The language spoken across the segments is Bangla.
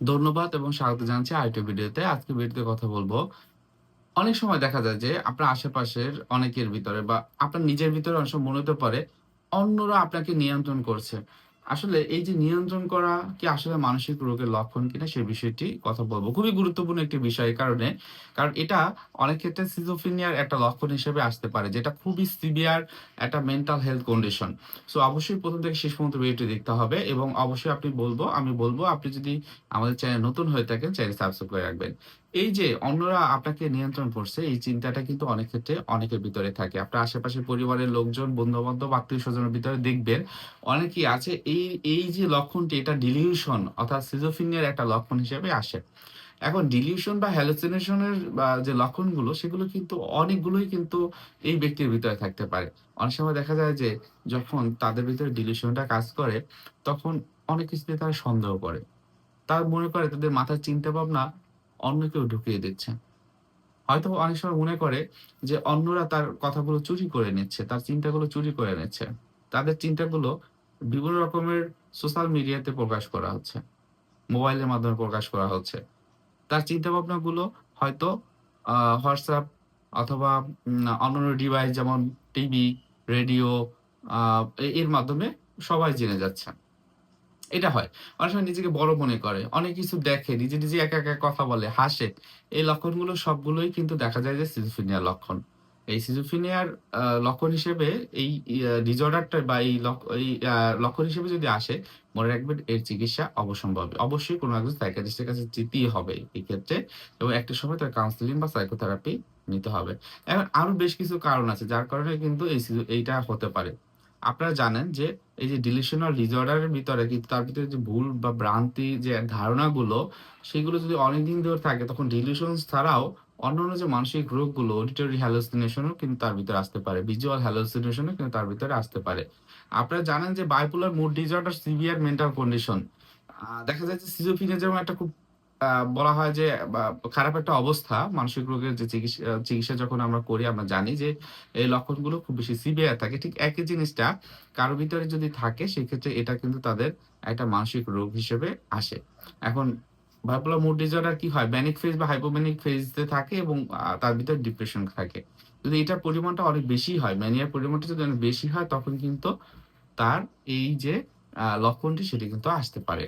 ধন্যবাদ এবং স্বাগত জানাচ্ছি আরেকটি ভিডিওতে। আজকে ভিডিওতে কথা বলব। অনেক সময় দেখা যায় যে আপনার আশেপাশের অনেকের ভিতরে বা আপনার নিজের ভিতরে অনেক সময় মনে হতে পারে অন্যরা আপনাকে নিয়ন্ত্রণ করছে। আসলে এই যে নিয়ন্ত্রণ করা কি আসলে মানসিক রোগের লক্ষণ কিনা সে বিষয়টি কথা বলব। খুবই গুরুত্বপূর্ণ একটি বিষয় কারণে, কারণ এটা অনেক ক্ষেত্রে সিজোফিনিয়ার একটা লক্ষণ হিসেবে আসতে পারে। যেটা খুবই সিভিয়ার একটা মেন্টাল হেলথ কন্ডিশন। সো অবশ্যই প্রথম থেকে শেষ পর্যন্ত ভিডিওটি দেখতে হবে এবং অবশ্যই আপনি বলব আমি বলব আপনি যদি আমাদের চ্যানেল নতুন হয়ে থাকেন চ্যানেল সাবস্ক্রাইব করে রাখবেন। এই যে অন্যরা আপনাকে নিয়ন্ত্রণ করছে এই চিন্তাটা কিন্তু অনেক ক্ষেত্রে অনেকের ভিতরে থাকে। আপনার আশেপাশে পরিবারের লোকজন, বন্ধু-বান্ধব, আত্মীয় স্বজনের ভিতরে দেখবেন অনেকেই আছে এই, এই যে লক্ষণটি এটা ডিলিউশন অর্থাৎ সিজোফিনিয়ার একটা লক্ষণ হিসেবে আসে। এখন ডিলিউশন বা হ্যালুসিনেশন এর বা যে লক্ষণগুলো সেগুলো কিন্তু অনেকগুলোই কিন্তু এই ব্যক্তির ভিতরে থাকতে পারে। অনেক সময় দেখা যায় যে যখন তাদের ভিতরে ডিলিউশনটা কাজ করে তখন অনেক কিছুতে তারা সন্দেহ করে। তার মনে করে তাদের মাথার চিন্তাভাবনা অন্য কেউ ঢুকিয়ে দিচ্ছে। হয়তো অনেক সময় মনে করে যে অন্যরা তার কথাগুলো চুরি করে নিচ্ছে, তার চিন্তাগুলো চুরি করে নিচ্ছে। তাদের চিন্তাগুলো বিভিন্ন রকমের সোশ্যাল মিডিয়াতে প্রকাশ করা হচ্ছে। মোবাইলের মাধ্যমে প্রকাশ করা হচ্ছে। তার চিন্তাভাবনাগুলো হয়তো আ WhatsApp অথবা অন্যান্য ডিভাইস যেমন টিভি, রেডিও এর মাধ্যমে সবাই জেনে যাচ্ছে। এটা হয়। অনেক সময় নিজেকে বড় মনে করে। অনেক কিছু দেখে, নিজে, নিজে একা, একা কথা বলে, হাসে। এই লক্ষণগুলো সবগুলোই কিন্তু দেখা যায় যে সিজোফ্রেনিয়ার লক্ষণ। এই সিজোফ্রেনিয়ার আ লক্ষণ হিসেবে এই ডিসঅর্ডারটা বা এই লক্ষণ হিসেবে যদি আসে, মনে রাখবেন এর চিকিৎসা অবশ্যম্ভাবী। অবশ্যই কোনো একজন সাইকিয়াট্রিস্ট এর কাছে যেতেই হবে এই ক্ষেত্রে এবং একটা সময় তার কাউন্সিলিং বা সাইকোথেরাপি নিতে হবে। এখন আরও বেশ কিছু কারণ আছে যার কারণে কিন্তু এই এইটা হতে পারে। আপনারা জানেন যে এই যে ডিলিশনাল ডিসঅর্ডার এর ভিতরে কিন্তু তার ভিতরে যে ভুল বা ভ্রান্তি যে ধারণাগুলো, সেগুলো যদি অনেকদিন ধরে থাকে, তখন ডিলিউশনস ছাড়াও অন্যান্য যে মানসিক রোগগুলো অডিটরি হ্যালুসিনেশন ও কিন্তু তার ভিতরে আসতে পারে। ভিজুয়াল হ্যালুসিনেশন ও কিন্তু তার ভিতরে আসতে পারে। আপনারা জানেন যে bipolar mood disorder severe mental condition. দেখা যায় যে সিজোফ্রেনিয়া যেমন একটা খুব বলা হয় যে খারাপ একটা অবস্থা মানসিক রোগের যে চিকিৎসা চিকিৎসা যখন আমরা করি আমরা জানি যে এই লক্ষণগুলো খুব বেশি সিভিয়ার থাকে। ঠিক একই জিনিসটা কারও ভিতরে যদি থাকে সেক্ষেত্রে এটা কিন্তু তাদের একটা মানসিক রোগ হিসেবে আসে। এখন বাইপোলার মুড ডিসঅর্ডার কি হয়? ব্যানিক ফেজ বা হাইপোম্যানিক ফেজ তে থাকে এবং তার ভিতরে ডিপ্রেশন থাকে। যদি এটার পরিমাণটা অনেক বেশি হয়, ম্যানিয়ার পরিমাণটা যদি অনেক বেশি হয় তখন কিন্তু তার এই যে লক্ষণটি সেটি কিন্তু আসতে পারে।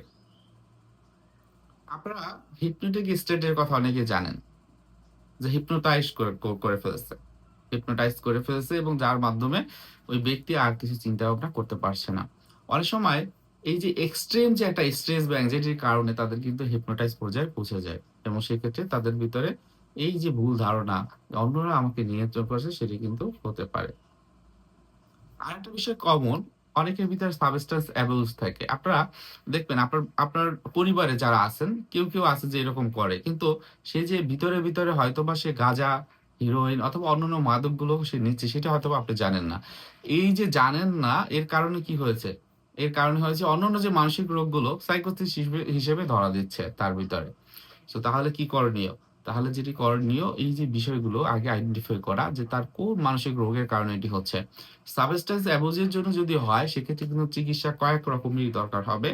আপনারা হিপনোটিক স্টেট এর কথা অনেকে জানেন। যে হিপনোটাইজ করে ফেলছে। হিপনোটাইজ করে ফেলছে এবং যার মাধ্যমে ওই ব্যক্তি আর কিছু চিন্তা ভাবনা করতে পারছে না। অনেক সময় এই যে এক্সট্রিম যে একটা স্ট্রেস বা এনক্সাইটির কারণে তাদের কিন্তু হিপনোটাইজ পর্যায়ে পৌঁছে যায় এবং সেক্ষেত্রে তাদের ভিতরে এই যে ভুল ধারণা, অন্যরা আমাকে নিয়ন্ত্রণ করছে সেটি কিন্তু হতে পারে। আরেকটা বিষয় কমন অনেকের ভিতরে সাবস্টেন্স অ্যাবিউজ থাকে। আপনারা দেখবেন আপনার আপনার পরিবারে যারা আছেন কেউ, কেউ আছে যে এরকম করে। কিন্তু সে যে ভিতরে, ভিতরে হয়তোবা সে গাঁজা, হেরোইন অথবা অন্যান্য মাদকগুলো সে নিচ্ছে সেটা হয়তোবা আপনি জানেন না। এই যে জানেন না এর কারণে কি হয়েছে? এর কারণে হয়েছে অন্যান্য যে মানসিক রোগগুলো সাইকোথিস হিসেবে ধরা দিচ্ছে তার ভিতরে। তাহলে কি করণীয়? তাহলে যেটি করণীয়, এই যে বিষয়গুলো আগে আইডেন্টিফাই করা যে তার কোন মানসিক রোগের কারণে এটি হচ্ছে। সাবস্টেন্স অ্যাবিউজ জন্য যদি হয়, সেক্ষেত্রে কিন্তু চিকিৎসা কয়েক রকমেরই দরকার হবে।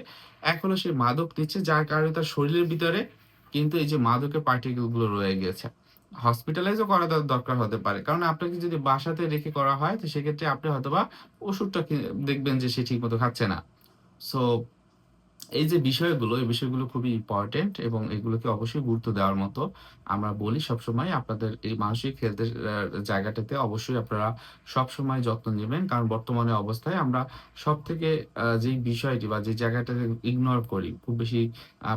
এক হলো সে মাদক নিচ্ছে, যার কারণে তার শরীরের ভিতরে কিন্তু এই যে মাদকের পার্টিকেলগুলো রয়ে গেছে হসপিটালাইজ ও করা দরকার হতে পারে। কারণ আপনাকে যদি বাসাতে রেখে করা হয়, তো সেক্ষেত্রে আপনি হয়তোবা ওষুধটা দেখবেন যে সে ঠিকমতো খাচ্ছে না। সো এই যে বিষয়গুলো, এই বিষয়গুলো খুবই ইম্পোর্টেন্ট এবং এগুলোকে অবশ্যই গুরুত্ব দেওয়ার মতো। আমরা বলি সবসময় আপনাদের এই মানসিক হেলথ এর আ জায়গাটাতে অবশ্যই আপনারা সবসময় যত্ন নিবেন। কারণ বর্তমানে অবস্থায় আমরা সবথেকে আ যে বিষয়টি বা যে জায়গাটাকে ইগনোর করি, খুব বেশি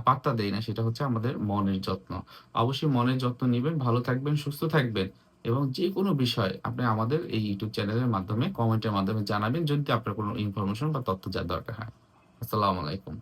পাত্তা দেই না সেটা হচ্ছে আমাদের মনের যত্ন। অবশ্যই মনের যত্ন নিবেন, ভালো থাকবেন, সুস্থ থাকবেন এবং যেকোনো বিষয় আপনি আমাদের এই ইউটিউব চ্যানেলের মাধ্যমে কমেন্টের মাধ্যমে জানাবেন যদি আপনার কোনো ইনফরমেশন বা তথ্য জানার দরকার হয়। আসসালামু আলাইকুম।